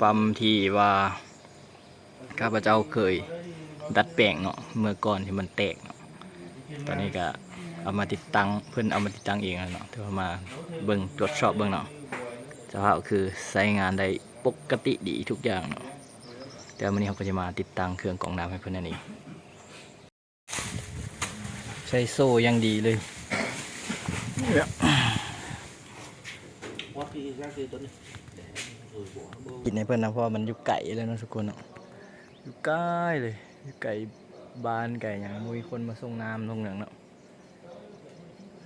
ปั๊มที่ว่าข้าพเจ้าเคยดัดแปลงเนาะเมื่อก่อนที่มันแตกเนาะตอนนี้ก็เอามาติดตั้งเพื่อนเอามาติดตั้งเองแล้วเนาะถือว่ามาเบิ่งตรวจสอบเบิ่งเนาะสภาพคือใช้งานได้ปกติดีทุกอย่างเนาะแต่วันนี้เขาก็จะมาติดตั้งเครื่องกรองน้ำให้เพื่อนนั่นเองใช้โซ่อยังดีเลย Quá thì ra thì tuần này để rồi bỏ nó bơm กินในเพื่อนนะเพราะว่ามันอยู่ไก่แล้วเนาะทุกคนเนาะอยู่ใกล้เลยอยู่ไก่บ้านไก่อย่างมีคนมาส่งน้ำลงอย่างเนาะ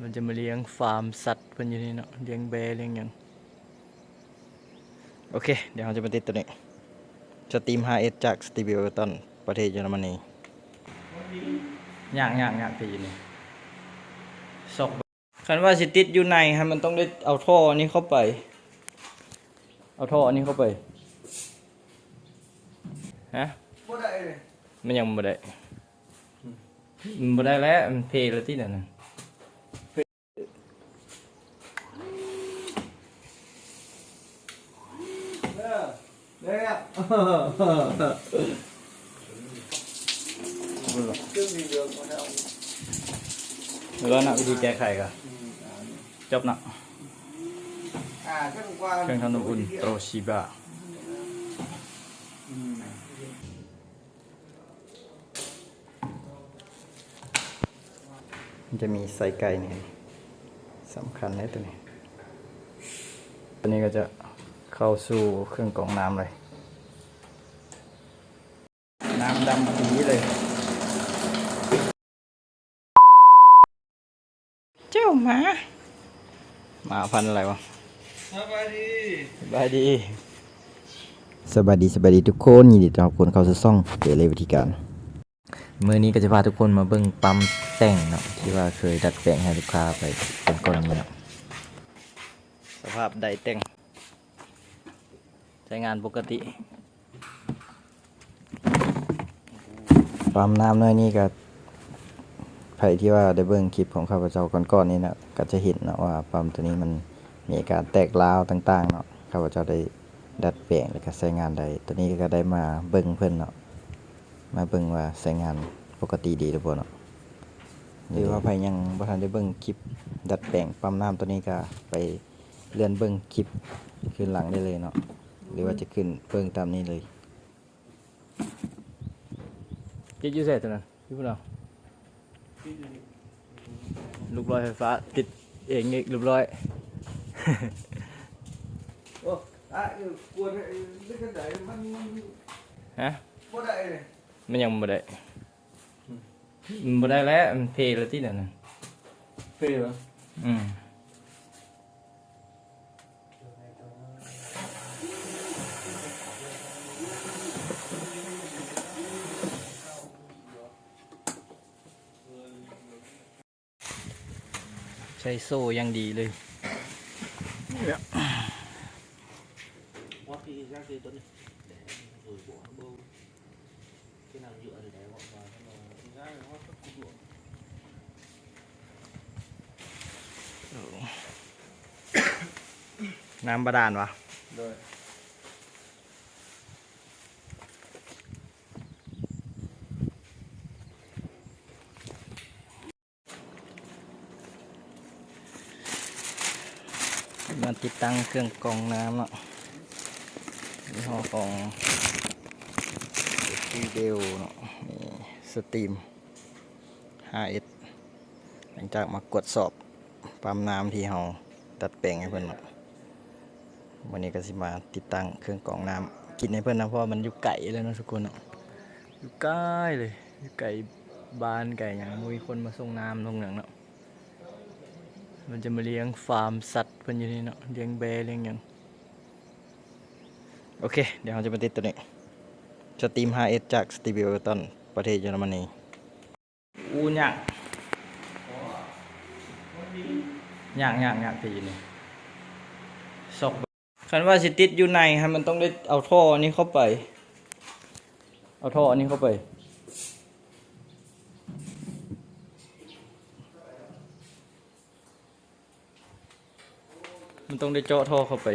มันจะมาเลี้ยงฟาร์มสัตว์เพื่อนอยู่นี่เนาะเลี้ยงแบร์เลี้ยงอย่างโอเค เดี๋ยวเราจะมาติดตัวนี้สตรีม 5S จากสตีบิโอตันประเทศเยอรมนีย่างย่างย่างที่อยู่นี่ซอกคันว่าสิติดอยู่ในฮะมันต้องได้เอาท่อนี้เข้าไป เอาท่ออันนี้เข้าไป ฮะ Bố đại này มันยังบ่ได้มันบ่ได้แล้วมันเพลแล้วที่นั่นน่ะ Đây ạ Chứ gì được mà đâu แล้วก็นะวิธีแก้ไขก็จบนะ เครื่องทำน้ำอุ่นโตชิบะมันจะมีไส้ไก่นี่สำคัญเลยตัวนี้ ตัวนี้ก็จะเข้าสู่เครื่องกรองน้ำเลย น้ำดำปีเลย เจ้าหมาหมาพันธุ์อะไรวะ Sabadi สบายดีสวัสดีสวัสดีทุกคนยินดีต้อนรับคนเข้าสู่ช่องเจเลยวิธีการมื่อนี้ก็จะพาทุกคนมาเบิ่งปั๊มแต่งเนาะที่ว่าเคยดัดแปลงให้ลูกค้าไปเป็นกรณีเนาะสภาพใดแต่งใช้งานปกติปั๊มน้ำน้อยนี่ก็ใครที่ว่าได้เบิ่งคลิปของข้าพเจ้าก่อนๆนี่นะก็จะเห็นนะว่าปั๊มตัวนี้มัน มีการแตกร้าวต่างๆเนาะข้าพเจ้าได้ดัดแปลงแล้วก็ใช้งานได้ตัวนี้ก็ได้มาเบิ่งเพิ่นเนาะมาเบิ่งว่าใช้งานปกติดีหรือบ่เนาะหรือว่าใครยังบ่ทันได้เบิ่งคลิป ดัดแปลงปั๊มน้ำตัวนี้ก็ไปเลื่อนเบิ่งคลิปขึ้นหลังได้เลยเนาะหรือว่าจะขึ้นเบิ่งตามนี้เลยติดอยูเสร็จตัวนั้นพี่พูดเอาลูกร้อยไฟฟ้าติดเองอีกลูกร้อย Ô À ừ, cuốn này Biết cái đấy มันฮะ Bố đại này มันยังบ่ได้มันบ่ได้แล้วมันเพลแล้วที่นั่นน่ะ Phê mà อืมใช้โซ่อยังดีเลย dạ. Quá khi kia Tuấn để rồi bộ bâu cái nào nhựa thì để bọn vào cho nó ra nó rất cục ruộng. Nam ba đàn vào. Rồi. มาติดตั้งเครื่องกรองน้ำอะยี่ห้อของซีเดลเนาะนี่สตรีม 5S หลังจากมากดสอบปั๊มน้ำที่เราตัดแปลงให้เพื่อนเนาะวันนี้ก็สิมาติดตั้งเครื่องกรองน้ำกินให้เพื่อนนะเพราะมันอยู่ไก่แล้วนะทุกคนเนาะอยู่ใกล้เลยอยู่ไก่บ้านไก่อย่างมีคนมาส่งน้ำลงอย่งเนาะ มันจะมาเลี้ยงฟาร์มสัตว์เพื่อนอยู่นี่เนาะเลี้ยงแบร์เลี้ยงอย่างโอเค เดี๋ยวเราจะมาติดตัวนี้สตรีม 5S จากสตีบิโอตันประเทศเยอรมนีอู้ย่างย่างย่างย่างที่อยู่นี่ซอกคันว่าสิติดอยู่ในฮะมันต้องได้เอาท่ออันนี้เข้าไป เอาท่ออันนี้เข้าไปันต้องได้เจาะท่อเข้าไป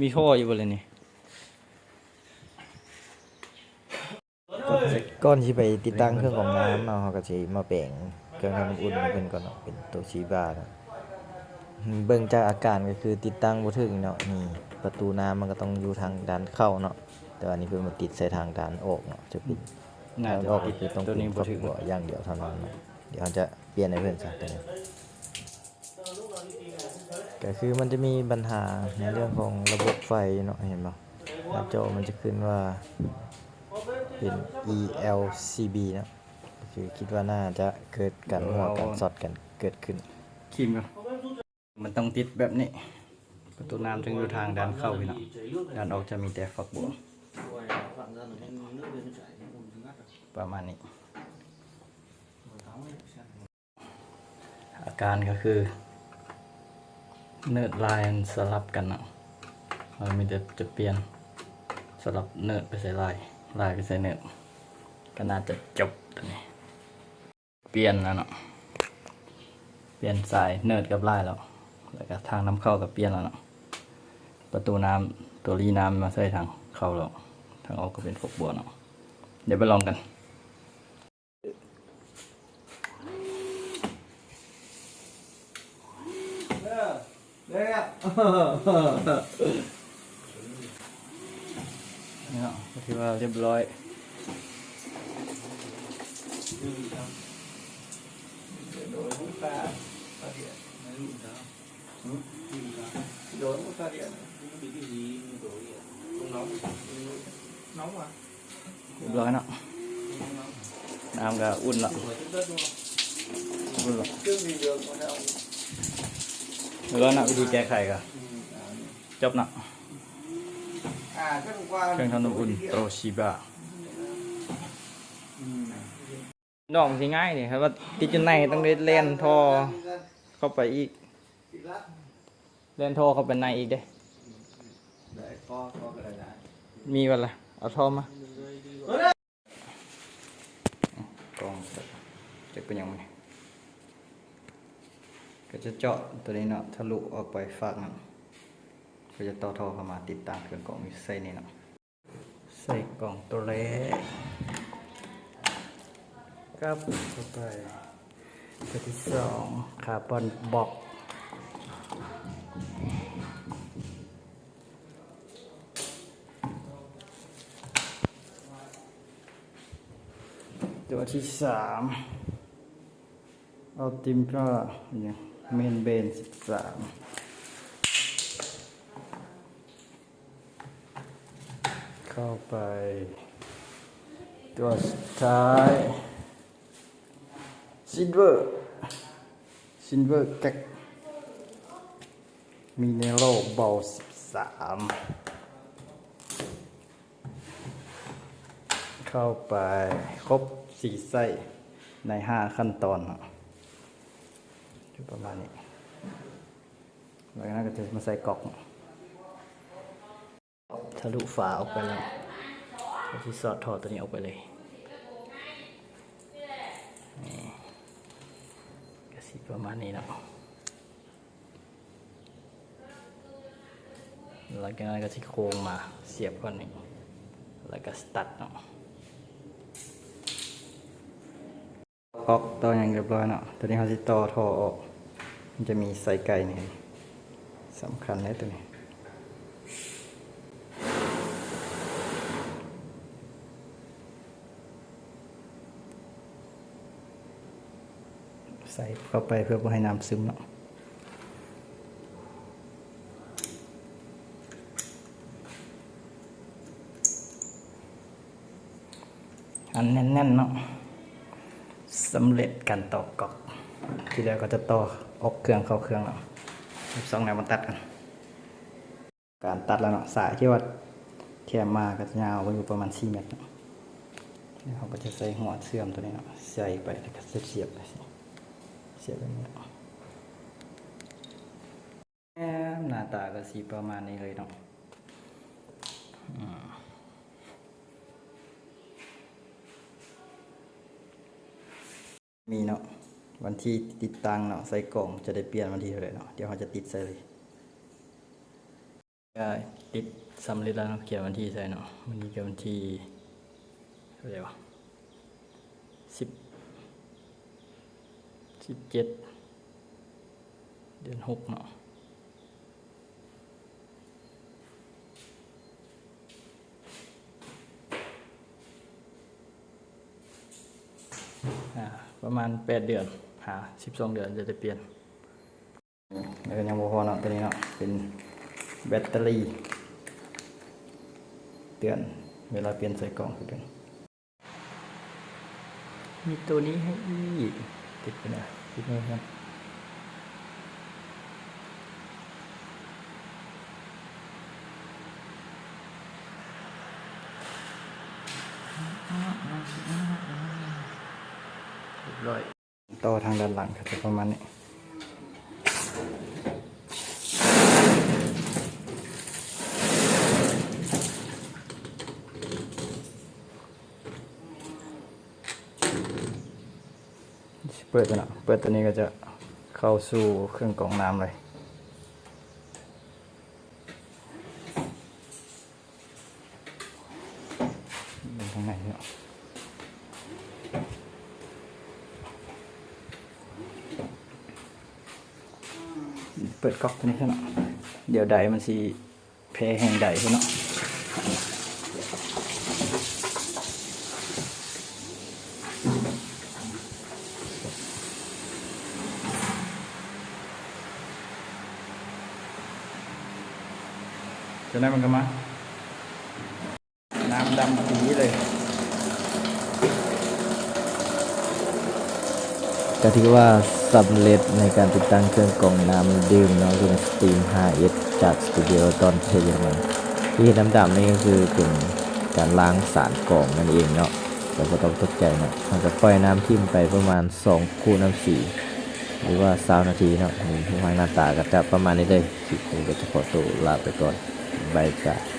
มีท่ออยู่บนเลยนี่ก้อนที่ไปติดตั้งเครื่องของน้ำเนาเขาก็สิมาแบ่งเครื่องทำอุ่นเป็นก่อนเนาะเป็นตัวชีบาเนาะเบื้องจากอาการก็คือติดตั้งบ่ถึงเนาะนี่ประตูน้ำมันก็ต้องอยู่ทางด้านเข้าเนาะแต่อันนี้เพิ่นมาติดใส่ทางด้านออกเนาะจะปิดน่าจออกก็คือต้องปิดนี้บ่ถึอย่างเดียวเท่านั้นเดี๋ยวจะเปลี่ยนให้เพื่อนซะตัวนี้ ก็คือมันจะมีปัญหาในเรื่องของระบบไฟเนาะเห็นบ่หน้าจอมันจะขึ้นว่าเป็น ELCB นะคือคิดว่าน่าจะเกิดการหัวกันสอดกันเกิดขึ้นครีมก่อนมันต้องติดแบบนี้ ประตูน้ำถึงอยู่ทางด้านเข้าพี่นาะ chảy nước ด้านออกจะมีแต่ฝักบัวประมาณนี้ อาการก็คือ เนิร์ดลายสลับกันเนาะมันมีแต่จะเปลี่ยนสลับเนิร์ดไปใส่ลาย ลายไปใส่เนิร์ดก็น่าจะจบตัวนี้ เปลี่ยนแล้วเนาะ เปลี่ยนสายเนิร์ดกับลายแล้ว แล้วก็ทางน้ำเข้ากับเปลี่ยนแล้วเนาะ ประตูน้ำตัวรีน้ำมาใส่ทางเข้าแล้ว ทางออกก็เป็นฝกบัวเนาะ เดี๋ยวไปลองกัน นี่เนาะก็ถือว่าเรียบร้อย Đốn một pha điện Không bị cái gì nhưng đổ điện Không nóng Nóng mà เรียบร้อยเแล้วก็เนาะวิธีแก้ไขก็จบเนาะ À chắc hôm qua เครื่องทำน้ำอุ่นโตชิบะน้องสิง่ายนี่ครับว่าติดจนในต้องได้เล่นท่อเข้าไปอีก เล่นท่อเข้าไปในอีกเด้ Để co co cái này lại มีวันละเอาท่อมา กองจะเป็นยังไง ก็จะเจาะตัวนี้เนาะทะลุออกไปฝากนั่นก็จะต่อท่อเข้ามาติดตามเครื่องกล่องใส่นี่เนาะใส่กล่องตัวเล็กกับเข้าไปตัวที่สองคาร์บอนบ็อกตัวที่สามเอาติมก็อย่าง เมนเบนสิบสามเข้าไป ตัวสุดท้ายซิลเวอร์ซิลเวอร์แก๊กมีเนโรเบาสิบสามเข้าไปครบสี่ไส้ในห้าขั้นตอนเนาะอยู่ประมาณนี้แล้วก็ก็จะมาใส่กล่องทะลุฝาออกไปแล้วก็ที่สอดถอดตัวนี้ออกไปเลยนี่ก็สีประมาณนี้นะหลังจากนั้นก็ที่โค้งมาเสียบก่อนนี่แล้วก็สตัดเนาะ ออกต่ออย่างเรียบร้อยเนาะตัวนี้เขาจะต่อท่อออก มันจะมีไส้ไก่นี่สำคัญเลยตัวนี้ใส่เข้าไปเพื่อบ่ให้น้ำซึมเนาะอันแน่นๆเนาะ สำเร็จการต่อกอก ทีแรกก็จะต่อออกเครื่องเข้าเครื่องแล้วสองแนวมันตัดกัน การตัดแล้วเนาะสายที่ว่าแถมมาก็จะยาวไปอยู่ประมาณ4เมตรเนาะนี่เขาก็จะใส่หัวเสื่อมตัวนี้เนาะใส่ไปแล้วก็เสียบไปเสียบแบบนี้เนาะหน้าตาก็สีประมาณนี้เลยเนาะ มีเนาะวันที่ติดตั้งเนาะใส่กล่องจะได้เปลี่ยนวันที่เท่าไหร่เนาะเดี๋ยวเขาจะติดใส่เลยก็ติดสำเร็จแล้วเนาะเขียนวันที่ใส่เนาะวันนี้ก็วันที่เท่าไหร่วะสิบสิบเจ็ดเดือนหกเนาะอ่า ประมาณแปดเดือนหาสิบสองเดือนจะได้เปลี่ยนแล้วก็ยังบ่พอเนาะตัวนี้เนาะเป็นแบตเตอรี่เตือนเวลาเปลี่ยนใส่กล่องคือกันมีตัวนี้ให้อีกติดไปนะติดมือกัน เรียบร้อยต่อทางด้านหลังก็จะประมาณนี้เปิดตัวนะเปิดตัวนี้ก็จะเข้าสู่เครื่องกรองน้ำเลยข้างในเนาะเปิด ก๊อกตัวนี้ใช่เนาะเดี๋ยวใดมันสีเพแห่งใดใช่เนาะจะได้มันก็มาน้ำดำปีเลย ก็ถือว่าสำเร็จในการติดตั้งเครื่องกรองน้ำดื่มเนาะคือสตรีม 5S จากสตูดิโอตอนเทเยอรมันที่เห็นดำๆนี่ก็คือเป็นการล้างสารกรองนั่นเองเนาะแต่ก็ต้องตกใจนะมันจะปล่อยน้ำทิ่มไปประมาณ 2 คู่น้ำสีหรือว่าสาวนาทีเนาะนี่ทุกทางหน้าตาก็จะประมาณนี้เลยคลิปนี้ก็จะขอตัวลาไปก่อนบายจ้า